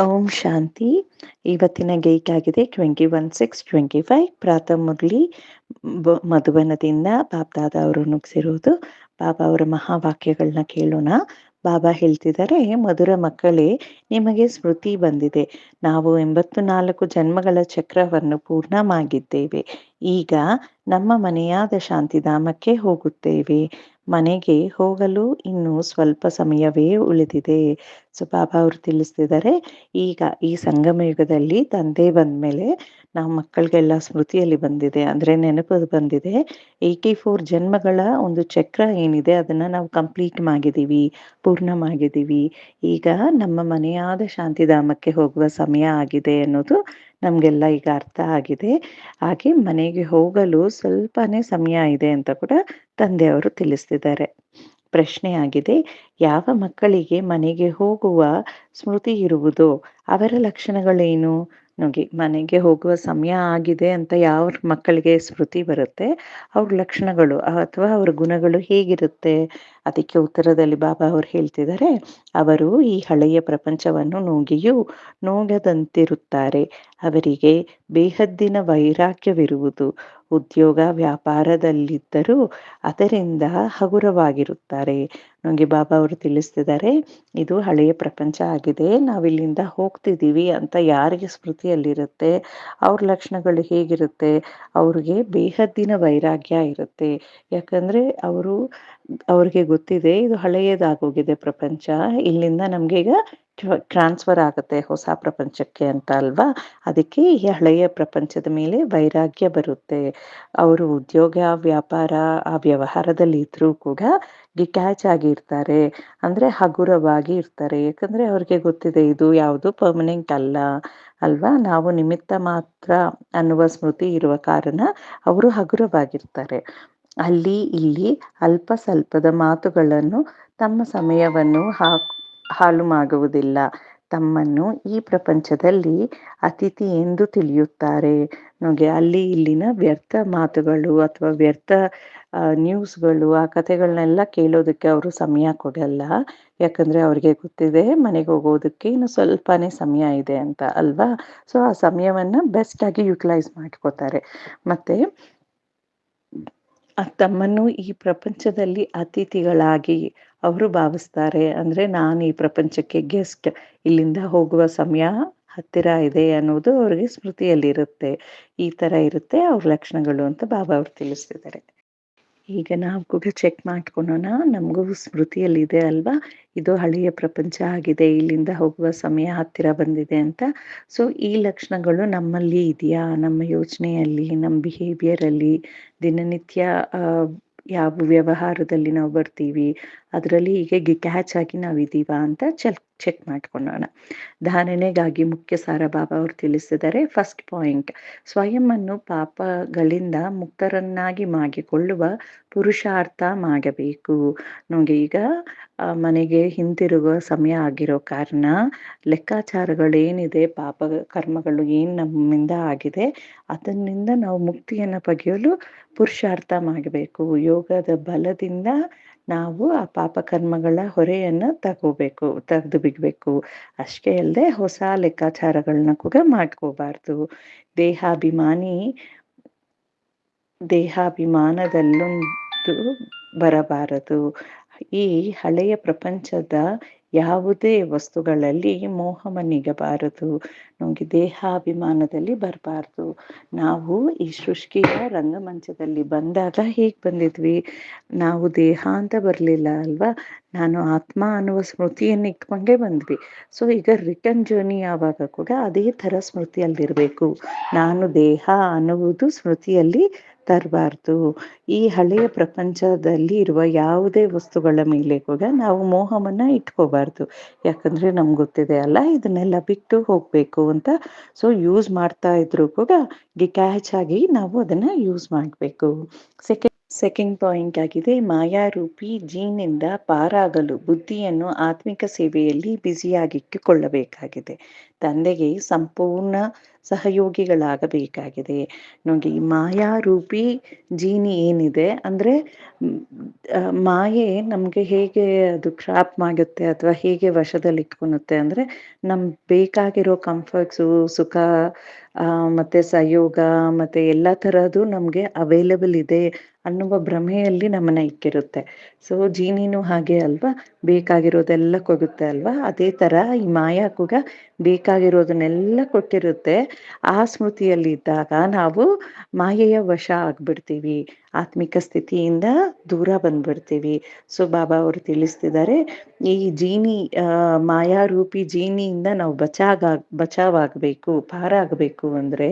ಓಂ ಶಾಂತಿ. ಇವತ್ತಿನ ಗೇಟ್ ಆಗಿದೆ twenty one six twenty five. ಪ್ರಾತಃ ಮುರಳಿ ಮಧುಬನದಿಂದ ಬಾಬ್ದಾದ ಅವರು ನುಗ್ಸಿರೋದು. ಬಾಬಾ ಅವರ ಮಹಾವಾಕ್ಯಗಳನ್ನ ಕೇಳೋಣ. ಬಾಬಾ ಹೇಳ್ತಿದ್ದಾರೆ, ಮಧುರ ಮಕ್ಕಳೇ, ನಿಮಗೆ ಸ್ಮೃತಿ ಬಂದಿದೆ. ನಾವು ಎಂಬತ್ತು ನಾಲ್ಕು ಜನ್ಮಗಳ ಚಕ್ರವನ್ನು ಪೂರ್ಣ ಮಾಡಿದ್ದೇವೆ. ಈಗ ನಮ್ಮ ಮನೆಯಾದ ಶಾಂತಿಧಾಮಕ್ಕೆ ಹೋಗುತ್ತೇವೆ. ಮನೆಗೆ ಹೋಗಲು ಇನ್ನು ಸ್ವಲ್ಪ ಸಮಯವೇ ಉಳಿದಿದೆ. ಸೊ, ಬಾಬಾ ಅವರು ತಿಳಿಸ್ತಿದ್ದಾರೆ. ಈಗ ಈ ಸಂಗಮ ಯುಗದಲ್ಲಿ ತಂದೆ ಬಂದ್ಮೇಲೆ ನಾವು ಮಕ್ಕಳಿಗೆಲ್ಲ ಸ್ಮೃತಿಯಲ್ಲಿ ಬಂದಿದೆ, ಅಂದ್ರೆ ನೆನಪು ಬಂದಿದೆ, ಏಯ್ಟಿ ಫೋರ್ ಜನ್ಮಗಳ ಒಂದು ಚಕ್ರ ಏನಿದೆ, ಅದನ್ನ ನಾವು ಕಂಪ್ಲೀಟ್ ಮಾಡಿದೀವಿ, ಪೂರ್ಣ ಮಾಡಿದೀವಿ. ಈಗ ನಮ್ಮ ಮನೆಯಾದ ಶಾಂತಿಧಾಮಕ್ಕೆ ಹೋಗುವ ಸಮಯ ಆಗಿದೆ ಅನ್ನೋದು ನಮ್ಗೆಲ್ಲ ಈಗ ಅರ್ಥ ಆಗಿದೆ. ಹಾಗೆ ಮನೆಗೆ ಹೋಗಲು ಸ್ವಲ್ಪನೇ ಸಮಯ ಇದೆ ಅಂತ ಕೂಡ ತಂದೆಯವರು ತಿಳಿಸ್ತಿದ್ದಾರೆ. ಪ್ರಶ್ನೆ ಆಗಿದೆ ಯಾವ ಮಕ್ಕಳಿಗೆ ಮನೆಗೆ ಹೋಗುವ ಸ್ಮೃತಿ ಇರುವುದೋ? ಅವರ ಲಕ್ಷಣಗಳೇನು? ನೋಡಿ ಮನೆಗೆ ಹೋಗುವ ಸಮಯ ಆಗಿದೆ ಅಂತ ಯಾವ ಮಕ್ಕಳಿಗೆ ಸ್ಮೃತಿ ಬರುತ್ತೆ? ಅವ್ರ ಲಕ್ಷಣಗಳು ಅಥವಾ ಅವ್ರ ಗುಣಗಳು ಹೇಗಿರುತ್ತೆ? ಅದಕ್ಕೆ ಉತ್ತರದಲ್ಲಿ ಬಾಬಾ ಅವ್ರು ಹೇಳ್ತಿದ್ದಾರೆ, ಅವರು ಈ ಹಳೆಯ ಪ್ರಪಂಚವನ್ನು ನುಂಗಿಯೂ ನೋಗದಂತಿರುತ್ತಾರೆ. ಅವರಿಗೆ ಬೇಹದ್ದಿನ ವೈರಾಗ್ಯವಿರುವುದು, ಉದ್ಯೋಗ ವ್ಯಾಪಾರದಲ್ಲಿದ್ದರೂ ಅದರಿಂದ ಹಗುರವಾಗಿರುತ್ತಾರೆ. ನನಗೆ ಬಾಬಾ ಅವರು ತಿಳಿಸ್ತಿದ್ದಾರೆ, ಇದು ಹಳೆಯ ಪ್ರಪಂಚ ಆಗಿದೆ, ನಾವಿಲ್ಲಿಂದ ಹೋಗ್ತಿದ್ದೀವಿ ಅಂತ ಯಾರಿಗೆ ಸ್ಮೃತಿಯಲ್ಲಿರುತ್ತೆ, ಅವ್ರ ಲಕ್ಷಣಗಳು ಹೇಗಿರುತ್ತೆ, ಅವ್ರಿಗೆ ಬೇಹದ್ದಿನ ವೈರಾಗ್ಯ ಇರುತ್ತೆ. ಯಾಕಂದ್ರೆ ಅವರು ಅವ್ರಿಗೆ ಗೊತ್ತಿದೆ, ಇದು ಹಳೆಯದಾಗೋಗಿದೆ ಪ್ರಪಂಚ. ಇಲ್ಲಿಂದ ನಮ್ಗೆ ಈಗ ಟ್ರಾನ್ಸ್ಫರ್ ಆಗುತ್ತೆ ಹೊಸ ಪ್ರಪಂಚಕ್ಕೆ ಅಂತ ಅಲ್ವಾ? ಅದಕ್ಕೆ ಈ ಹಳೆಯ ಪ್ರಪಂಚದ ಮೇಲೆ ವೈರಾಗ್ಯ ಬರುತ್ತೆ. ಅವರು ಉದ್ಯೋಗ, ವ್ಯಾಪಾರ, ಆ ವ್ಯವಹಾರದಲ್ಲಿ ಇದ್ರೂ ಕೂಡ ಡಿಟ್ಯಾಚ್ ಆಗಿರ್ತಾರೆ. ಅಂದ್ರೆ ಹಗುರವಾಗಿ ಇರ್ತಾರೆ. ಯಾಕಂದ್ರೆ ಅವ್ರಿಗೆ ಗೊತ್ತಿದೆ, ಇದು ಯಾವುದು ಪರ್ಮನೆಂಟ್ ಅಲ್ಲ. ಅಲ್ವಾ? ನಾವು ನಿಮಿತ್ತ ಮಾತ್ರ ಅನ್ನುವ ಸ್ಮೃತಿ ಇರುವ ಕಾರಣ ಅವರು ಹಗುರವಾಗಿರ್ತಾರೆ. ಅಲ್ಲಿ ಇಲ್ಲಿ ಅಲ್ಪ ಸ್ವಲ್ಪದ ಮಾತುಗಳನ್ನು ತಮ್ಮ ಸಮಯವನ್ನು ಹಾಕ್ ಹಾಳು ಮಾಡುವುದಿಲ್ಲ ತಮ್ಮನ್ನು ಈ ಪ್ರಪಂಚದಲ್ಲಿ ಅತಿಥಿ ಎಂದು ತಿಳಿಯುತ್ತಾರೆ. ನೋಡಿ, ಅಲ್ಲಿ ಇಲ್ಲಿನ ವ್ಯರ್ಥ ಮಾತುಗಳು ಅಥವಾ ವ್ಯರ್ಥ ನ್ಯೂಸ್ಗಳು ಆ ಕಥೆಗಳನ್ನೆಲ್ಲ ಕೇಳೋದಕ್ಕೆ ಅವರು ಸಮಯ ಕೊಡಲ್ಲ. ಯಾಕಂದ್ರೆ ಅವ್ರಿಗೆ ಗೊತ್ತಿದೆ, ಮನೆಗೆ ಹೋಗೋದಕ್ಕೆ ಇನ್ನು ಸ್ವಲ್ಪನೇ ಸಮಯ ಇದೆ ಅಂತ ಅಲ್ವಾ? ಸೊ ಆ ಸಮಯವನ್ನ ಬೆಸ್ಟ್ ಆಗಿ ಯುಟಿಲೈಸ್ ಮಾಡ್ಕೋತಾರೆ. ಮತ್ತೆ ತಮ್ಮನ್ನು ಈ ಪ್ರಪಂಚದಲ್ಲಿ ಅತಿಥಿಗಳಾಗಿ ಅವರು ಭಾವಿಸ್ತಾರೆ. ಅಂದ್ರೆ ನಾನು ಈ ಪ್ರಪಂಚಕ್ಕೆ ಗೆಸ್ಟ್ ಇಲ್ಲಿಂದ ಹೋಗುವ ಸಮಯ ಹತ್ತಿರ ಇದೆ ಅನ್ನೋದು ಅವ್ರಿಗೆ ಸ್ಮೃತಿಯಲ್ಲಿರುತ್ತೆ. ಈ ತರ ಇರುತ್ತೆ ಅವ್ರ ಲಕ್ಷಣಗಳು ಅಂತ ಬಾಬಾ ಅವ್ರು ತಿಳಿಸ್ತಿದ್ದಾರೆ. ಈಗ ನಾವು ಕೂಡ ಚೆಕ್ ಮಾಡ್ಕೊಳೋಣ. ನಮಗೂ ಸ್ಮೃತಿಯಲ್ಲಿದೆ ಅಲ್ವಾ? ಇದು ಹಳೆಯ ಪ್ರಪಂಚ ಆಗಿದೆ, ಇಲ್ಲಿಂದ ಹೋಗುವ ಸಮಯ ಹತ್ತಿರ ಬಂದಿದೆ ಅಂತ. ಸೊ ಈ ಲಕ್ಷಣಗಳು ನಮ್ಮಲ್ಲಿ ಇದೆಯಾ? ನಮ್ಮ ಯೋಚನೆಯಲ್ಲಿ, ನಮ್ಮ ಬಿಹೇವಿಯರ್ ಅಲ್ಲಿ, ದಿನನಿತ್ಯ ಯಾವ ವ್ಯವಹಾರದಲ್ಲಿ ನಾವು ಬರ್ತೀವಿ? ಅದರಲ್ಲಿ ಹೀಗೆ ಕ್ಯಾಚ್ ಆಗಿ ನಾವು ಇದೀವಾ ಅಂತ ಚೆಕ್ ಚೆಕ್ ಮಾಡ್ಕೊಳ್ಳೋಣ ಧಾರಣೆಗಾಗಿ ಮುಖ್ಯ ಸಾರ ಬಾಬಾ ಅವರು ತಿಳಿಸಿದ್ದಾರೆ ಫಸ್ಟ್ ಪಾಯಿಂಟ್ ಸ್ವಯಂ ಅನ್ನು ಪಾಪಗಳಿಂದ ಮುಕ್ತರನ್ನಾಗಿ ಮಾಡಿಕೊಳ್ಳುವ ಪುರುಷಾರ್ಥ ಮಾಡಬೇಕು. ನಮಗೆ ಈಗ ಮನೆಗೆ ಹಿಂತಿರುಗುವ ಸಮಯ ಆಗಿರೋ ಕಾರಣ ಲೆಕ್ಕಾಚಾರಗಳೇನಿದೆ, ಪಾಪ ಕರ್ಮಗಳು ಏನ್ ನಮ್ಮಿಂದ ಆಗಿದೆ, ಅದನ್ನಿಂದ ನಾವು ಮುಕ್ತಿಯನ್ನ ಪಗೆಯಲು ಪುರುಷಾರ್ಥ ಮಾಡಬೇಕು. ಯೋಗದ ಬಲದಿಂದ ನಾವು ಆ ಪಾಪ ಕರ್ಮಗಳ ಹೊರೆಯನ್ನ ತಗೋಬೇಕು, ತೆಗೆದು ಬಿಡಬೇಕು. ಅಷ್ಟೇ ಅಲ್ಲದೆ ಹೊಸ ಲೆಕ್ಕಾಚಾರಗಳನ್ನ ಕೂಡ ಮಾಡ್ಕೋಬಾರ್ದು. ದೇಹಾಭಿಮಾನಿ, ದೇಹಾಭಿಮಾನದಲ್ಲೊಂದು ಬರಬಾರದು. ಈ ಹಳೆಯ ಪ್ರಪಂಚದ ಯಾವುದೇ ವಸ್ತುಗಳಲ್ಲಿ ಮೋಹವನ್ನಿಗಬಾರದು ನಮಗೆ ದೇಹಾಭಿಮಾನದಲ್ಲಿ ಬರಬಾರ್ದು. ನಾವು ಈ ಸೃಷ್ಟಿಯ ರಂಗಮಂಚದಲ್ಲಿ ಬಂದಾಗ ಹೇಗೆ ಬಂದಿದ್ವಿ. ನಾವು ದೇಹ ಅಂತ ಬರಲಿಲ್ಲ ಅಲ್ವಾ? ನಾನು ಆತ್ಮ ಅನ್ನುವ ಸ್ಮೃತಿಯನ್ನು ಇಟ್ಕೊಂಡೇ ಬಂದ್ವಿ. ಸೊ ಈಗ ರಿಟರ್ನ್ ಜರ್ನಿ ಯಾವಾಗ ಕೂಡ ಅದೇ ತರ ಸ್ಮೃತಿಯಲ್ಲಿರ್ಬೇಕು. ನಾನು ದೇಹ ಅನ್ನುವುದು ಸ್ಮೃತಿಯಲ್ಲಿ ತರಬಾರ್ದು. ಈ ಹಳೆಯ ಪ್ರಪಂಚದಲ್ಲಿ ಇರುವ ಯಾವುದೇ ವಸ್ತುಗಳ ಮೇಲೆ ಕೂಡ ನಾವು ಮೋಹವನ್ನ ಇಟ್ಕೋಬಾರ್ದು. ಯಾಕಂದ್ರೆ ನಮ್ಗೆ ಗೊತ್ತಿದೆ ಅಲ್ಲ, ಇದನ್ನೆಲ್ಲ ಬಿಟ್ಟು ಹೋಗ್ಬೇಕು ಅಂತ. ಸೊ ಯೂಸ್ ಮಾಡ್ತಾ ಇದ್ರು ಕೂಡ ಡಿಟ್ಯಾಚ್ ಆಗಿ ನಾವು ಅದನ್ನ ಯೂಸ್ ಮಾಡ್ಬೇಕು. ಸೆಕೆಂಡ್ ಸೆಕೆಂಡ್ ಪಾಯಿಂಟ್ ಆಗಿದೆ. ಮಾಯಾರೂಪಿ ಜೀನಿಂದ ಪಾರಾಗಲು ಬುದ್ಧಿಯನ್ನು ಆತ್ಮಿಕ ಸೇವೆಯಲ್ಲಿ ಬ್ಯುಸಿಯಾಗಿಟ್ಟುಕೊಳ್ಳಬೇಕಾಗಿದೆ. ತಂದೆಗೆ ಸಂಪೂರ್ಣ ಸಹಯೋಗಿಗಳಾಗಬೇಕಾಗಿದೆ. ನೋಡಿ, ಮಾಯಾರೂಪಿ ಜೀನಿ ಏನಿದೆ ಅಂದರೆ ಮಾಯೆ ನಮಗೆ ಹೇಗೆ ಅದು ಟ್ರಾಪ್ ಮಾಡುತ್ತೆ ಅಥವಾ ಹೇಗೆ ವಶದಲ್ಲಿ ಇಟ್ಕೊಳುತ್ತೆ ಅಂದರೆ ನಮ್ಗೆ ಬೇಕಾಗಿರೋ ಕಂಫರ್ಟ್ಸು, ಸುಖ ಮತ್ತು ಸಹಯೋಗ, ಮತ್ತು ಎಲ್ಲ ಥರದ್ದು ನಮಗೆ ಅವೈಲಬಲ್ ಇದೆ ಅನ್ನುವ ಭ್ರಮೆಯಲ್ಲಿ ನಮ್ಮನ್ನ ಇಕ್ಕಿರುತ್ತೆ. ಸೊ ಜೀನಿನೂ ಹಾಗೆ ಅಲ್ವಾ? ಬೇಕಾಗಿರೋದೆಲ್ಲ ಕೊಡುತ್ತೆ ಅಲ್ವಾ? ಅದೇ ತರ ಈ ಮಾಯಾ ಕೂಡ ಬೇಕಾಗಿರೋದನ್ನೆಲ್ಲ ಕೊಟ್ಟಿರುತ್ತೆ. ಆ ಸ್ಮೃತಿಯಲ್ಲಿ ಇದ್ದಾಗ ನಾವು ಮಾಯೆಯ ವಶ ಆಗ್ಬಿಡ್ತೀವಿ. ಆತ್ಮಿಕ ಸ್ಥಿತಿಯಿಂದ ದೂರ ಬಂದ್ಬಿಡ್ತೀವಿ. ಸೊ ಬಾಬಾ ಅವರು ತಿಳಿಸ್ತಿದ್ದಾರೆ, ಈ ಜೀನಿ ಮಾಯಾರೂಪಿ ಜೀನಿಯಿಂದ ನಾವು ಬಚಾಗ, ಬಚಾವಾಗಬೇಕು, ಪಾರಾಗಬೇಕು ಅಂದ್ರೆ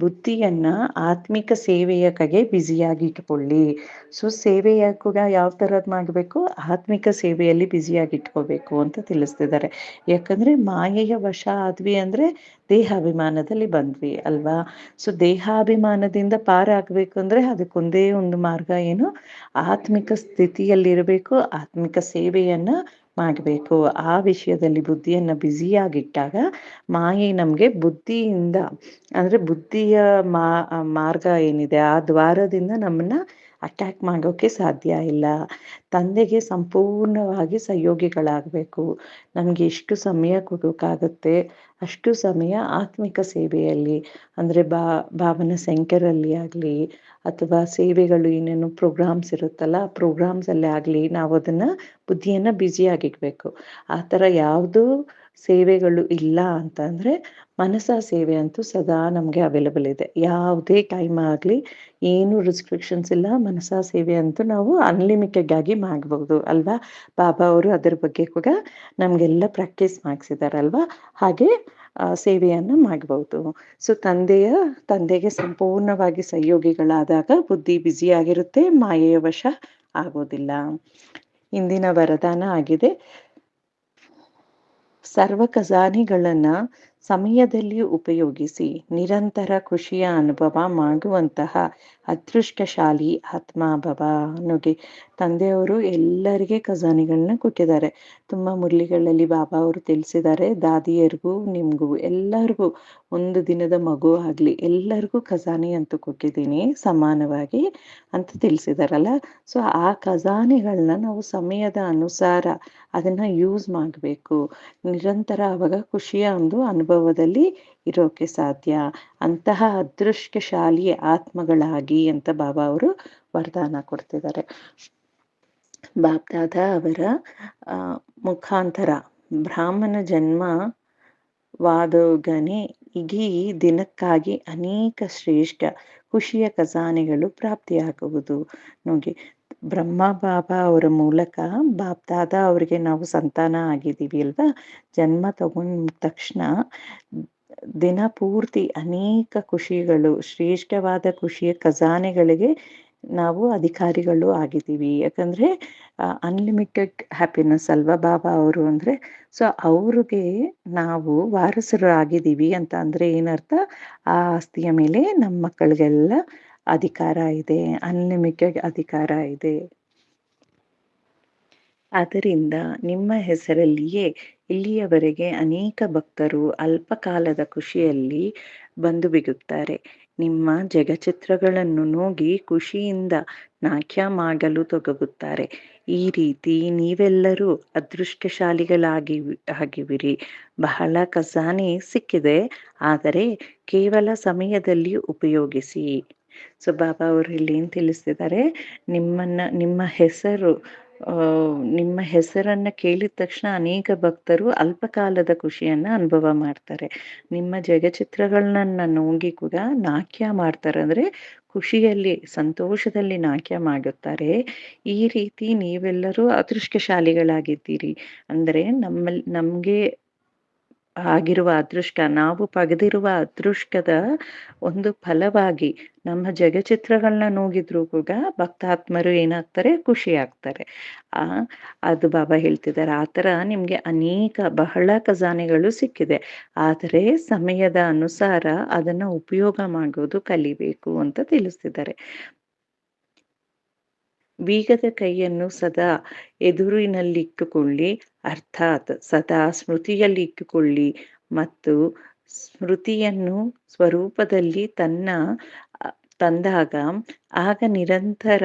ಬುದ್ಧಿಯನ್ನ ಆತ್ಮಿಕ ಸೇವೆಯ ಕಗೆ ಬ್ಯುಸಿಯಾಗಿ ಇಟ್ಕೊಳ್ಳಿ ಸೊ ಸೇವೆಯ ಕೂಡ ಯಾವ ತರದ್ ಮಾಡಬೇಕು? ಆತ್ಮಿಕ ಸೇವೆಯಲ್ಲಿ ಬ್ಯುಸಿಯಾಗಿ ಇಟ್ಕೋಬೇಕು ಅಂತ ತಿಳಿಸ್ತಿದ್ದಾರೆ. ಯಾಕಂದ್ರೆ ಮಾಯೆಯ ವಶ ಆದ್ವಿ ಅಂದ್ರೆ ದೇಹಾಭಿಮಾನದಲ್ಲಿ ಬಂದ್ವಿ ಅಲ್ವಾ? ಸೊ ದೇಹಾಭಿಮಾನದಿಂದ ಪಾರಾಗಬೇಕು ಅಂದ್ರೆ ಅದಕ್ಕೊಂದೇ ಒಂದು ಮಾರ್ಗ ಏನು? ಆತ್ಮಿಕ ಸ್ಥಿತಿಯಲ್ಲಿರಬೇಕು. ಆತ್ಮಿಕ ಸೇವೆಯನ್ನು ಮಾಡಬೇಕು. ಆ ವಿಷಯದಲ್ಲಿ ಬುದ್ಧಿಯನ್ನು ಬ್ಯುಸಿಯಾಗಿಟ್ಟಾಗ ಮಾಯೆ ನಮಗೆ ಬುದ್ಧಿಯಿಂದ, ಅಂದರೆ ಬುದ್ಧಿಯ ಮಾ, ಮಾರ್ಗ ಏನಿದೆ, ಆ ದ್ವಾರದಿಂದ ನಮ್ಮನ್ನ ಅಟ್ಯಾಕ್ ಮಾಡೋಕೆ ಸಾಧ್ಯ ಇಲ್ಲ. ತಂದೆಗೆ ಸಂಪೂರ್ಣವಾಗಿ ಸಹಯೋಗಿಗಳಾಗಬೇಕು. ನಮಗೆ ಎಷ್ಟು ಸಮಯ ಕೊಡೋಕ್ಕಾಗುತ್ತೆ ಅಷ್ಟು ಸಮಯ ಆತ್ಮಿಕ ಸೇವೆಯಲ್ಲಿ, ಅಂದರೆ ಬಾ, ಭಾವನ ಸೆಂಟರಲ್ಲಿ ಆಗಲಿ, ಅಥವಾ ಸೇವೆಗಳು ಏನೇನು ಪ್ರೋಗ್ರಾಮ್ಸ್ ಇರುತ್ತಲ್ಲ, ಆ ಪ್ರೋಗ್ರಾಮ್ಸಲ್ಲೇ ಆಗಲಿ ನಾವು ಅದನ್ನು ಬುದ್ಧಿಯನ್ನು ಬ್ಯುಸಿಯಾಗಿಡಬೇಕು ಆ ಥರ ಯಾವುದೂ ಸೇವೆಗಳು ಇಲ್ಲ ಅಂತಂದ್ರೆ ಮನಸ ಸೇವೆ ಅಂತೂ ಸದಾ ನಮಗೆ ಅವೈಲಬಲ್ ಇದೆ. ಯಾವುದೇ ಟೈಮ್ ಆಗಲಿ ಏನು ರಿಸ್ಟ್ರಿಕ್ಷನ್ಸ್ ಇಲ್ಲ, ಮನಸ ಸೇವೆ ಅಂತೂ ನಾವು ಅನ್ಲಿಮಿಟೆಡ್ ಆಗಿ ಮಾಡಬಹುದು ಅಲ್ವಾ? ಬಾಬಾ ಅವರು ಅದರ ಬಗ್ಗೆ ಕೂಡ ನಮಗೆಲ್ಲ ಪ್ರಾಕ್ಟೀಸ್ ಮಾಡಿಸಿದಾರಲ್ವಾ? ಹಾಗೆ ಸೇವೆಯನ್ನು ಮಾಡಬಹುದು ಸೊ ತಂದೆಯ, ತಂದೆಗೆ ಸಂಪೂರ್ಣವಾಗಿ ಸಹಯೋಗಿಗಳಾದಾಗ ಬುದ್ಧಿ ಬ್ಯುಸಿಯಾಗಿರುತ್ತೆ ಮಾಯೆಯ ವಶ ಆಗೋದಿಲ್ಲ. ಇಂದಿನ ವರದಾನ ಆಗಿದೆ. ಸರ್ವ ಖಜಾನೆಗಳನ್ನ ಸಮಯದಲ್ಲಿ ಉಪಯೋಗಿಸಿ ನಿರಂತರ ಖುಷಿಯ ಅನುಭವ ಮಾಡುವಂತಹ ಅದೃಷ್ಟಶಾಲಿ ಆತ್ಮಾಭವ ಅನ್ನೋಗೆ ತಂದೆಯವರು ಎಲ್ಲರಿಗೆ ಖಜಾನೆಗಳನ್ನ ಕೊಟ್ಟಿದ್ದಾರೆ. ತುಂಬ ಮುರಳಿಗಳಲ್ಲಿ ಬಾಬಾ ಅವರು ತಿಳಿಸಿದ್ದಾರೆ. ದಾದಿಯರಿಗೂ, ನಿಮಗೂ, ಎಲ್ಲರಿಗೂ ಒಂದು ದಿನದ ಮಗು ಆಗಲಿ, ಎಲ್ಲರಿಗೂ ಖಜಾನೆ ಅಂತ ಕೊಟ್ಟಿದ್ದೀನಿ, ಸಮಾನವಾಗಿ ಅಂತ ತಿಳಿಸಿದಾರಲ್ಲ. ಸೊ ಆ ಖಜಾನೆಗಳನ್ನ ನಾವು ಸಮಯದ ಅನುಸಾರ ಅದನ್ನ ಯೂಸ್ ಮಾಡಬೇಕು. ನಿರಂತರ ಅವಾಗ ಖುಷಿಯ ಒಂದು ಅನುಭವದಲ್ಲಿ ಇರೋಕೆ ಸಾಧ್ಯ. ಅಂತಹ ಅದೃಷ್ಟಶಾಲಿ ಆತ್ಮಗಳಾಗಿ ಅಂತ ಬಾಬಾ ಅವರು ವರದಾನ ಕೊಡ್ತಿದ್ದಾರೆ. ಬಾಬ್ದಾದ ಅವರ ಮುಖಾಂತರ ಬ್ರಾಹ್ಮಣ ಜನ್ಮ ವಾದೋಗನೆ ಇಡೀ ದಿನಕ್ಕಾಗಿ ಅನೇಕ ಶ್ರೇಷ್ಠ ಖುಷಿಯ ಖಜಾನೆಗಳು ಪ್ರಾಪ್ತಿಯಾಗುವುದು. ನೋಡಿ, ಬ್ರಹ್ಮ ಬಾಬಾ ಅವರ ಮೂಲಕ ಬಾಪ್ದಾದ ಅವರಿಗೆ ನಾವು ಸಂತಾನ ಆಗಿದ್ದೀವಿ ಅಲ್ವಾ? ಜನ್ಮ ತಗೊಂಡ ತಕ್ಷಣ ದಿನ ಪೂರ್ತಿ ಅನೇಕ ಖುಷಿಗಳು, ಶ್ರೇಷ್ಠವಾದ ಖುಷಿಯ ಖಜಾನೆಗಳಿಗೆ ನಾವು ಅಧಿಕಾರಿಗಳು ಆಗಿದ್ದೀವಿ. ಯಾಕಂದ್ರೆ ಅನ್ಲಿಮಿಟೆಡ್ ಹ್ಯಾಪಿನೆಸ್ ಅಲ್ವಾ ಬಾಬಾ ಅವರು ಅಂದ್ರೆ? ಸೊ ಅವ್ರಿಗೆ ನಾವು ವಾರಸರು ಆಗಿದ್ದೀವಿ ಅಂತ ಅಂದ್ರೆ ಏನರ್ಥ? ಆ ಆಸ್ತಿಯ ಮೇಲೆ ನಮ್ಮ ಮಕ್ಕಳಿಗೆಲ್ಲ ಅಧಿಕಾರ ಇದೆ. ಅನ್ಲಿಮಿಟೆಡ್ ಅಧಿಕಾರ ಇದೆ. ಆದ್ದರಿಂದ ನಿಮ್ಮ ಹೆಸರಲ್ಲಿಯೇ ಇಲ್ಲಿಯವರೆಗೆ ಅನೇಕ ಭಕ್ತರು ಅಲ್ಪಕಾಲದ ಖುಷಿಯಲ್ಲಿ ಬಂದು ಬಿಡುತ್ತಾರೆ. ನಿಮ್ಮ ಜಗಚಿತ್ರಗಳನ್ನು ನೋಡಿ ಖುಷಿಯಿಂದ ನಾಟ್ಯ ಮಾಡಲು ತೊಗಗುತ್ತಾರೆ ಈ ರೀತಿ ನೀವೆಲ್ಲರೂ ಅದೃಷ್ಟಶಾಲಿಗಳಾಗಿ ಆಗಿವಿರಿ ಬಹಳ ಖಜಾನೆ ಸಿಕ್ಕಿದೆ, ಆದರೆ ಕೇವಲ ಸಮಯದಲ್ಲಿ ಉಪಯೋಗಿಸಿ. ಸೊ ಬಾಬಾ ಅವರು ಇಲ್ಲಿ ಏನು ತಿಳಿಸ್ತಿದ್ದಾರೆ ನಿಮ್ಮನ್ನ, ನಿಮ್ಮ ಹೆಸರು ನಿಮ್ಮ ಹೆಸರನ್ನ ಕೇಳಿದ ತಕ್ಷಣ ಅನೇಕ ಭಕ್ತರು ಅಲ್ಪಕಾಲದ ಖುಷಿಯನ್ನ ಅನುಭವ ಮಾಡ್ತಾರೆ. ನಿಮ್ಮ ಜಗಚಿತ್ರಗಳನ್ನ ನೋಗಿ ಕೂಡ ನಾಟ್ಯ ಮಾಡ್ತಾರೆ. ಅಂದ್ರೆ ಖುಷಿಯಲ್ಲಿ, ಸಂತೋಷದಲ್ಲಿ ನಾಟ್ಯ ಮಾಡುತ್ತಾರೆ. ಈ ರೀತಿ ನೀವೆಲ್ಲರೂ ಅದೃಷ್ಟಶಾಲಿಗಳಾಗಿದ್ದೀರಿ. ಅಂದ್ರೆ ನಮ್ಮಲ್ಲಿ ನಮ್ಗೆ ಆಗಿರುವ ಅದೃಷ್ಟ, ನಾವು ಪಗೆದಿರುವ ಅದೃಷ್ಟದ ಒಂದು ಫಲವಾಗಿ ನಮ್ಮ ಜಗಚಿತ್ರಗಳನ್ನ ನೋಗಿದ್ರು ಕೂಡ ಭಕ್ತಾತ್ಮರು ಏನಾಗ್ತಾರೆ? ಖುಷಿ ಆಗ್ತಾರೆ ಆ, ಅದು ಬಾಬಾ ಹೇಳ್ತಿದ್ದಾರೆ. ಆ ನಿಮ್ಗೆ ಅನೇಕ ಬಹಳ ಖಜಾನೆಗಳು ಸಿಕ್ಕಿದೆ. ಆದರೆ ಸಮಯದ ಅನುಸಾರ ಅದನ್ನ ಉಪಯೋಗ ಮಾಡೋದು ಕಲಿಬೇಕು ಅಂತ ತಿಳಿಸ್ತಿದ್ದಾರೆ. ಬೀಗದ ಕೈಯನ್ನು ಸದಾ ಎದುರಿನಲ್ಲಿಟ್ಟುಕೊಳ್ಳಿ. ಅರ್ಥಾತ್ ಸದಾ ಸ್ಮೃತಿಯಲ್ಲಿ ಇಟ್ಟುಕೊಳ್ಳಿ ಮತ್ತು ಸ್ಮೃತಿಯನ್ನು ಸ್ವರೂಪದಲ್ಲಿ ತನ್ನ ತಂದಾಗ ಆಗ ನಿರಂತರ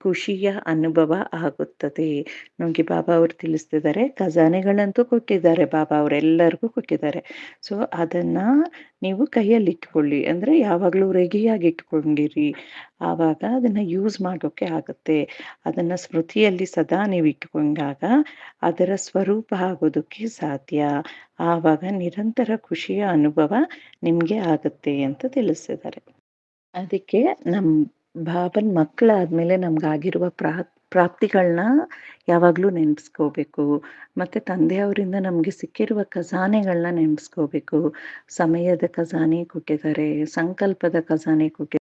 ಖುಷಿಯ ಅನುಭವ ಆಗುತ್ತದೆ. ನಮಗೆ ಬಾಬಾ ಅವರು ತಿಳಿಸ್ತಿದ್ದಾರೆ ಖಜಾನೆಗಳಂತೂ ಕೊಟ್ಟಿದ್ದಾರೆ ಬಾಬಾ ಅವರೆಲ್ಲರಿಗೂ ಕೊಟ್ಟಿದ್ದಾರೆ. ಸೊ ಅದನ್ನ ನೀವು ಕೈಯಲ್ಲಿ ಇಟ್ಕೊಳ್ಳಿ. ಅಂದ್ರೆ ಯಾವಾಗಲೂ ರೆಗಿಯಾಗಿ ಇಟ್ಕೊಂಡಿರಿ. ಆವಾಗ ಅದನ್ನ ಯೂಸ್ ಮಾಡೋಕೆ ಆಗುತ್ತೆ. ಅದನ್ನ ಸ್ಮೃತಿಯಲ್ಲಿ ಸದಾ ನೀವು ಇಟ್ಕೊಂಡಾಗ ಅದರ ಸ್ವರೂಪ ಆಗೋದಕ್ಕೆ ಸಾಧ್ಯ. ಆವಾಗ ನಿರಂತರ ಖುಷಿಯ ಅನುಭವ ನಿಮ್ಗೆ ಆಗುತ್ತೆ ಅಂತ ತಿಳಿಸಿದ್ದಾರೆ ಅದಕ್ಕೆ ನಮ್ ಬಾಬನ್ ಮಕ್ಕಳಾದ್ಮೇಲೆ ನಮ್ಗಾಗಿರುವ ಪ್ರಾ ಪ್ರಾಪ್ತಿಗಳನ್ನ ಯಾವಾಗಲೂ ನೆನೆಸ್ಕೋಬೇಕು ಮತ್ತು ತಂದೆಯವರಿಂದ ನಮಗೆ ಸಿಕ್ಕಿರುವ ಖಜಾನೆಗಳನ್ನ ನೆನೆಸ್ಕೋಬೇಕು ಸಮಯದ ಖಜಾನೆ ಕೊಟ್ಟಿದ್ದಾರೆ, ಸಂಕಲ್ಪದ ಖಜಾನೆ ಕೊಟ್ಟಿದ್ದಾರೆ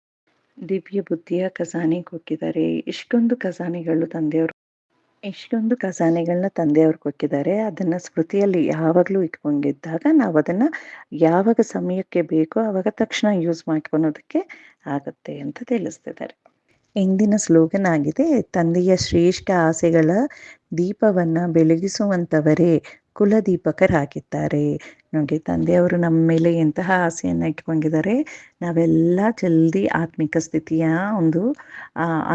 ದಿವ್ಯ ಬುದ್ಧಿಯ ಖಜಾನೆ ಕೊಟ್ಟಿದ್ದಾರೆ, ಇಷ್ಟೊಂದು ಖಜಾನೆಗಳು ತಂದೆಯವರು ಇಷ್ಟೊಂದು ಖಜಾನೆಗಳನ್ನ ತಂದೆಯವ್ರು ಕೊಟ್ಟಿದ್ದಾರೆ. ಅದನ್ನ ಸ್ಮೃತಿಯಲ್ಲಿ ಯಾವಾಗಲೂ ಇಟ್ಕೊಂಡಿದ್ದಾಗ ನಾವು ಅದನ್ನ ಯಾವಾಗ ಸಮಯಕ್ಕೆ ಬೇಕೋ ಆವಾಗ ತಕ್ಷಣ ಯೂಸ್ ಮಾಡ್ಕೊಳೋದಕ್ಕೆ ಆಗತ್ತೆ ಅಂತ ತಿಳಿಸ್ತಿದ್ದಾರೆ. ಇಂದಿನ ಸ್ಲೋಗನ್ ಆಗಿದೆ, ತಂದೆಯ ಶ್ರೇಷ್ಠ ಆಸೆಗಳ ದೀಪವನ್ನ ಬೆಳಗಿಸುವಂತವರೇ ಕುಲದೀಪಕರಾಗಿದ್ದಾರೆ. ನೋಡಿ ತಂದೆಯವರು ನಮ್ಮ ಮೇಲೆ ಎಂತಹ ಆಸೆಯನ್ನು ಇಟ್ಕೊಂಡಿದ್ದಾರೆ? ನಾವೆಲ್ಲ ಜಲ್ದಿ ಆತ್ಮಿಕ ಸ್ಥಿತಿಯ ಒಂದು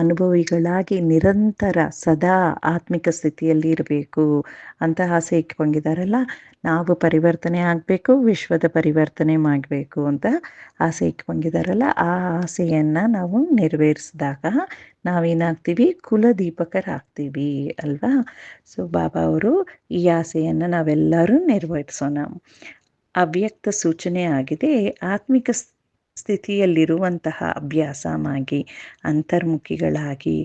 ಅನುಭವಿಗಳಾಗಿ ನಿರಂತರ ಸದಾ ಆತ್ಮಿಕ ಸ್ಥಿತಿಯಲ್ಲಿ ಇರಬೇಕು ಅಂತ ಆಸೆ ಇಟ್ಕೊಂಡಿದ್ದಾರಲ್ಲ? ನಾವು ಪರಿವರ್ತನೆ ಆಗಬೇಕು, ವಿಶ್ವದ ಪರಿವರ್ತನೆ ಮಾಡಬೇಕು ಅಂತ ಆಸೆ ಇಟ್ಕೊಂಡಿದ್ದಾರಲ್ಲ? ಆ ಆಸೆಯನ್ನು ನಾವು ನೆರವೇರಿಸಿದಾಗ ನಾವೇನಾಗ್ತೀವಿ? ಕುಲದೀಪಕರಾಗ್ತೀವಿ ಅಲ್ವಾ? ಸೊ ಬಾಬಾ ಅವರು ಈ ಆಸೆಯನ್ನು ನಾವೆಲ್ಲರೂ ನೆರವೇರಿಸೋಣ. ಅವ್ಯಕ್ತ ಸೂಚನೆ ಆಗಿದೆ, ಆತ್ಮಿಕ ಸ್ಥಿತಿಯಲ್ಲಿರುವಂತಹ ಅಭ್ಯಾಸವಾಗಿ ಅಂತರ್ಮುಖಿಗಳಾಗಿ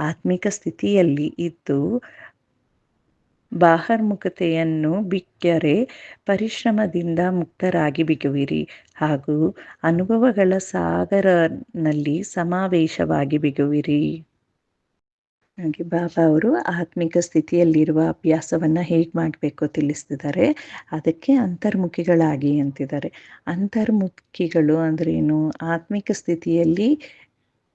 ಆತ್ಮಿಕ ಸ್ಥಿತಿಯಲ್ಲಿ ಇದ್ದು ಬಾಹರ್ಮುಖತೆಯನ್ನು ಬಿಕ್ಕರೆ ಪರಿಶ್ರಮದಿಂದ ಮುಕ್ತರಾಗಿ ಬಿಗುವಿರಿ ಹಾಗೂ ಅನುಭವಗಳ ಸಾಗರನಲ್ಲಿ ಸಮಾವೇಶವಾಗಿ ಬಿಗುವಿರಿ ಹಾಗೆ ಬಾಬಾ ಅವರು ಆತ್ಮಿಕ ಸ್ಥಿತಿಯಲ್ಲಿರುವ ಅಭ್ಯಾಸವನ್ನ ಹೇಗೆ ಮಾಡಬೇಕು ತಿಳಿಸ್ತಿದ್ದಾರೆ. ಅದಕ್ಕೆ ಅಂತರ್ಮುಖಿಗಳಾಗಿ ಅಂತಿದ್ದಾರೆ. ಅಂತರ್ಮುಖಿಗಳು ಅಂದ್ರೆ ಏನು? ಆತ್ಮಿಕ ಸ್ಥಿತಿಯಲ್ಲಿ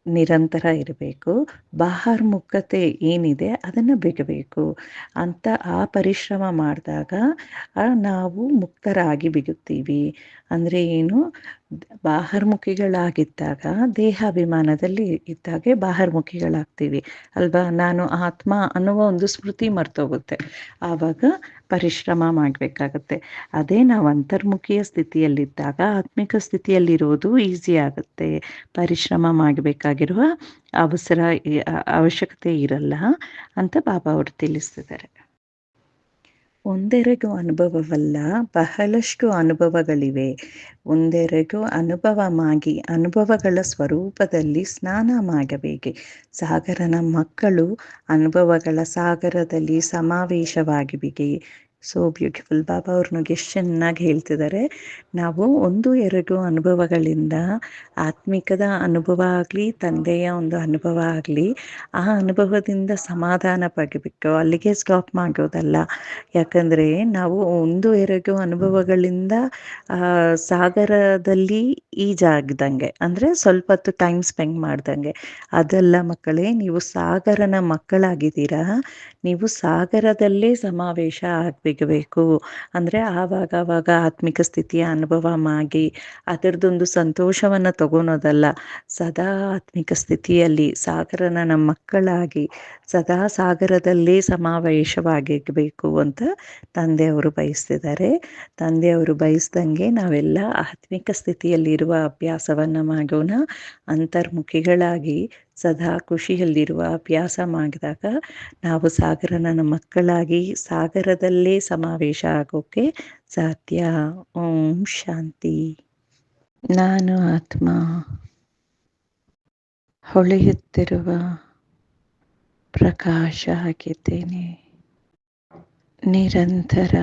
ನಿರಂತರ ಇರಬೇಕು. ಬಾಹರ್ಮುಖತೆ ಏನಿದೆ ಅದನ್ನು ಬಿಗಬೇಕು. ಅಂತ ಆ ಪರಿಶ್ರಮ ಮಾಡಿದಾಗ ನಾವು ಮುಕ್ತರಾಗಿ ಬಿಗುತ್ತೀವಿ. ಅಂದರೆ ಏನು? ಬಾಹರ್ಮುಖಿಗಳಾಗಿದ್ದಾಗ, ದೇಹಾಭಿಮಾನದಲ್ಲಿ ಇದ್ದಾಗೆ ಬಾಹರ್ಮುಖಿಗಳಾಗ್ತೀವಿ. ಅಲ್ವಾ? ನಾನು ಆತ್ಮ ಅನ್ನುವ ಒಂದು ಸ್ಮೃತಿ ಮರ್ತೋಗುತ್ತೆ. ಆವಾಗ ಪರಿಶ್ರಮ ಮಾಡಬೇಕಾಗತ್ತೆ. ಅದೇ ನಾವು ಅಂತರ್ಮುಖಿಯ ಸ್ಥಿತಿಯಲ್ಲಿದ್ದಾಗ ಆತ್ಮಿಕ ಸ್ಥಿತಿಯಲ್ಲಿರೋದು ಈಸಿ ಆಗುತ್ತೆ. ಪರಿಶ್ರಮ ಮಾಡಬೇಕಾಗಿರುವ ಅವಸರ ಅವಶ್ಯಕತೆ ಇರಲ್ಲ ಅಂತ ಬಾಬಾ ಅವರು ತಿಳಿಸ್ತಿದ್ದಾರೆ ಒಂದೆರಡು ಅನುಭವವಲ್ಲ, ಬಹಳಷ್ಟು ಅನುಭವಗಳಿವೆ. ಒಂದೆರಡು ಅನುಭವವಾಗಿ ಅನುಭವಗಳ ಸ್ವರೂಪದಲ್ಲಿ ಸ್ನಾನ ಮಾಡಬೇಕೆ? ಸಾಗರನ ಮಕ್ಕಳು ಅನುಭವಗಳ ಸಾಗರದಲ್ಲಿ ಸಮಾವೇಶವಾಗಿಬಿಗೆ. ಸೋ ಬ್ಯೂಟಿಫುಲ್ ಬಾಬಾ ಅವ್ರನ್ನ ಎಷ್ಟು ಚೆನ್ನಾಗಿ ಹೇಳ್ತಿದ್ದಾರೆ ನಾವು ಒಂದು, ಎರಡು ಅನುಭವಗಳಿಂದ ಆತ್ಮಿಕದ ಅನುಭವ ಆಗಲಿ, ತಂದೆಯ ಒಂದು ಅನುಭವ ಆಗಲಿ, ಆ ಅನುಭವದಿಂದ ಸಮಾಧಾನ ಪಡಿಬೇಕು ಅಲ್ಲಿಗೆ ಸ್ಟಾಪ್ ಮಾಡೋದಲ್ಲ. ಯಾಕಂದರೆ ನಾವು ಒಂದು, ಎರಡು ಅನುಭವಗಳಿಂದ ಸಾಗರದಲ್ಲಿ ಈಜಾಗ್ದಂಗೆ ಅಂದರೆ ಸ್ವಲ್ಪ ಹೊತ್ತು ಟೈಮ್ ಸ್ಪೆಂಡ್ ಮಾಡ್ದಂಗೆ. ಅದೆಲ್ಲ ಮಕ್ಕಳೇ, ನೀವು ಸಾಗರನ ಮಕ್ಕಳಾಗಿದ್ದೀರಾ? ನೀವು ಸಾಗರದಲ್ಲೇ ಸಮಾವೇಶ ಆಗಬೇಕು. ಅಂದರೆ ಆವಾಗ ಆವಾಗ ಆತ್ಮಿಕ ಸ್ಥಿತಿಯ ಅನುಭವ ಮಾಡಿ ಅದರದೊಂದು ಸಂತೋಷವನ್ನು ತಗೊಳೋದಲ್ಲ. ಸದಾ ಆತ್ಮಿಕ ಸ್ಥಿತಿಯಲ್ಲಿ ಸಾಗರನ ನಮ್ಮ ಮಕ್ಕಳಾಗಿ ಸದಾ ಸಾಗರದಲ್ಲೇ ಸಮಾವೇಶವಾಗಿರಬೇಕು ಅಂತ ತಂದೆಯವರು ಬಯಸ್ತಿದ್ದಾರೆ. ತಂದೆಯವರು ಬಯಸ್ದಂಗೆ ನಾವೆಲ್ಲ ಆತ್ಮಿಕ ಸ್ಥಿತಿಯಲ್ಲಿರುವ ಅಭ್ಯಾಸವನ್ನು ಮಾಡೋಣ. ಅಂತರ್ಮುಖಿಗಳಾಗಿ ಸದಾ ಖುಷಿಯಲ್ಲಿರುವ ಅಭ್ಯಾಸ ಮಾಡಿದಾಗ ನಾವು ಸಾಗರನ ಮಕ್ಕಳಾಗಿ ಸಾಗರದಲ್ಲೇ ಸಮಾವೇಶ ಆಗೋಕೆ ಸಾಧ್ಯ. ಓಂ ಶಾಂತಿ. ನಾನು ಆತ್ಮ. ಹೊಳೆಯುತ್ತಿರುವ ಪ್ರಕಾಶ ಆಗಿದ್ದೇನೆ. ನಿರಂತರ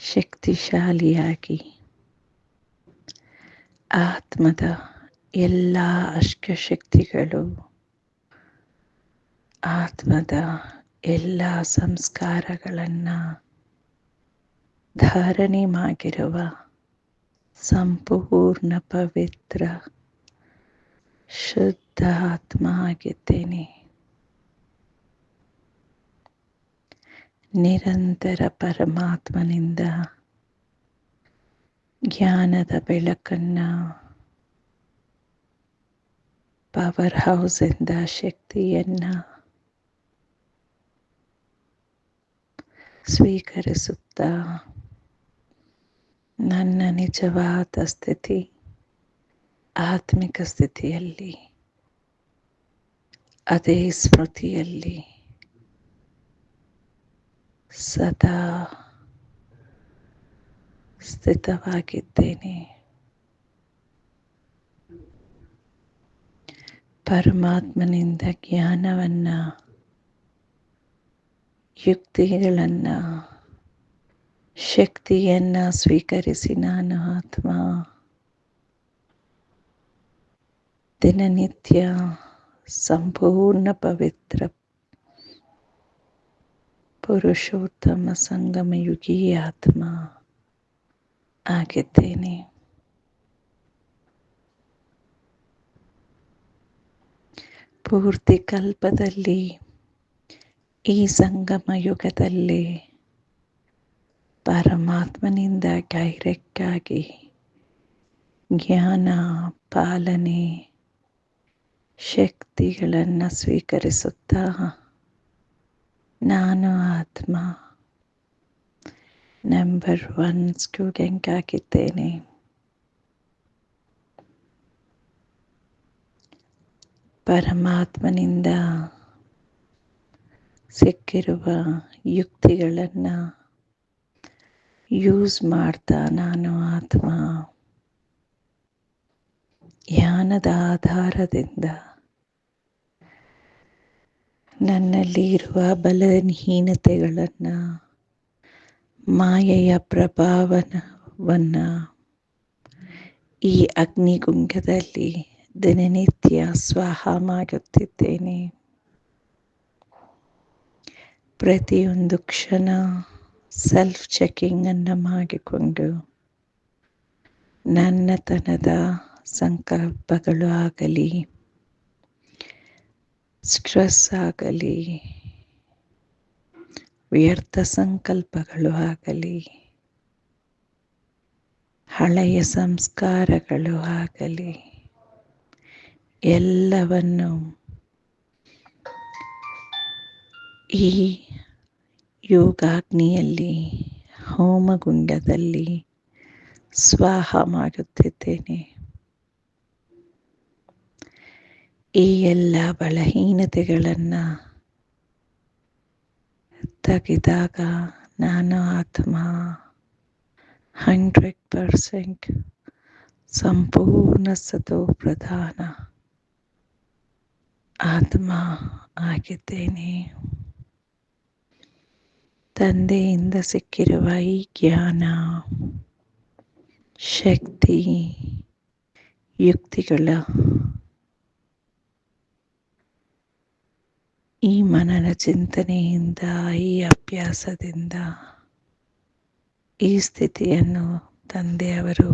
ಶಕ್ತಿಶಾಲಿಯಾಗಿ ಆತ್ಮದ ಎಲ್ಲ ಅಷ್ಟಶಕ್ತಿಗಳು ಆತ್ಮದ ಎಲ್ಲ ಸಂಸ್ಕಾರಗಳನ್ನು ಧಾರಣೆ ಮಾಡಿರುವ ಸಂಪೂರ್ಣ ಪವಿತ್ರ, ಶುದ್ಧ ಆತ್ಮ ಆಗಿದ್ದೇನೆ. ನಿರಂತರ ಪರಮಾತ್ಮನಿಂದ ಜ್ಞಾನದ ಬೆಳಕನ್ನ ಪವರ್ ಹೌಸಿಂದ ಶಕ್ತಿಯನ್ನು ಸ್ವೀಕರಿಸುತ್ತಾ ನನ್ನ ನಿಜವಾದ ಸ್ಥಿತಿ ಆತ್ಮಿಕ ಸ್ಥಿತಿಯಲ್ಲಿ ಅದೇ ಸ್ಮೃತಿಯಲ್ಲಿ ಸದಾ ಸ್ಥಿತವಾಗಿದ್ದೇನೆ ಪರಮಾತ್ಮನಿಂದ ಜ್ಞಾನವನ್ನ ಯುಕ್ತಿಗಳನ್ನು ಶಕ್ತಿಯನ್ನ ಸ್ವೀಕರಿಸಿ ನಾನು ಆತ್ಮ ದಿನನಿತ್ಯ ಸಂಪೂರ್ಣ ಪವಿತ್ರ ಪುರುಷೋತ್ತಮ ಸಂಗಮಯುಗಿ ಆತ್ಮ ಆಗಿದ್ದೇನೆ ಪೂರ್ತಿ ಕಲ್ಪದಲ್ಲಿ, ಈ ಸಂಗಮ ಯುಗದಲ್ಲಿ ಪರಮಾತ್ಮನಿಂದ ಡೈರೆಕ್ಟ್ ಆಗಿ ಜ್ಞಾನ, ಪಾಲನೆ, ಶಕ್ತಿಗಳನ್ನು ಸ್ವೀಕರಿಸುತ್ತಾ ನಾನು ಆತ್ಮ. ನಂಬರ್ ಒನ್ ಸ್ಟೂಡೆಂಟ್ ಆಗಿದ್ದೇನೆ. ಪರಮಾತ್ಮನಿಂದ ಸಿಕ್ಕಿರುವ ಯುಕ್ತಿಗಳನ್ನು ಯೂಸ್ ಮಾಡ್ತಾ ನಾನು ಆತ್ಮ. ಧ್ಯಾನದ ಆಧಾರದಿಂದ ನನ್ನಲ್ಲಿ ಇರುವ ಬಲಹೀನತೆಗಳನ್ನು, ಮಾಯೆಯ ಪ್ರಭಾವನವನ್ನು ಈ ಅಗ್ನಿಗುಂಗದಲ್ಲಿ ದಿನನಿತ್ಯ ಸ್ವಾಹ ಮಾಡುತ್ತಿದ್ದೇನೆ ಪ್ರತಿಯೊಂದು ಕ್ಷಣ ಸೆಲ್ಫ್ ಚೆಕಿಂಗನ್ನು ಮಾಡಿಕೊಂಡು ನನ್ನತನದ ಸಂಕಲ್ಪಗಳು ಆಗಲಿ ಸ್ಟ್ರೆಸ್ ಆಗಲಿ, ವ್ಯರ್ಥ ಸಂಕಲ್ಪಗಳು ಆಗಲಿ, ಹಳೆಯ ಸಂಸ್ಕಾರಗಳು ಆಗಲಿ ಎಲ್ಲವನ್ನು ಈ ಯೋಗಾಗ್ನಿಯಲ್ಲಿ ಹೋಮಗುಂಡದಲ್ಲಿ ಸ್ವಾಹ ಮಾಡುತ್ತಿದ್ದೇನೆ. ಈ ಎಲ್ಲ ಬಲಹೀನತೆಗಳನ್ನು ತೆಗೆದಾಗ ನಾನು ಆತ್ಮ ಹಂಡ್ರೆಡ್ ಪರ್ಸೆಂಟ್ ಸಂಪೂರ್ಣ ಸತೋ ಪ್ರಧಾನ ಆತ್ಮ ಆಗಿದ್ದೇನೆ. ತಂದೆಯಿಂದ ಸಿಕ್ಕಿರುವ ಈ ಜ್ಞಾನ, ಶಕ್ತಿ, ಯುಕ್ತಿಗಳ ಈ ಮನನ ಚಿಂತನೆಯಿಂದ, ಈ ಅಭ್ಯಾಸದಿಂದ ಈ ಸ್ಥಿತಿಯನ್ನು ತಂದೆಯವರು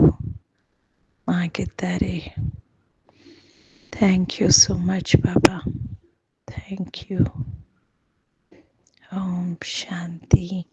ಆಗಿದ್ದಾರೆ. Thank you so much, Baba. Thank you. Om Shanti.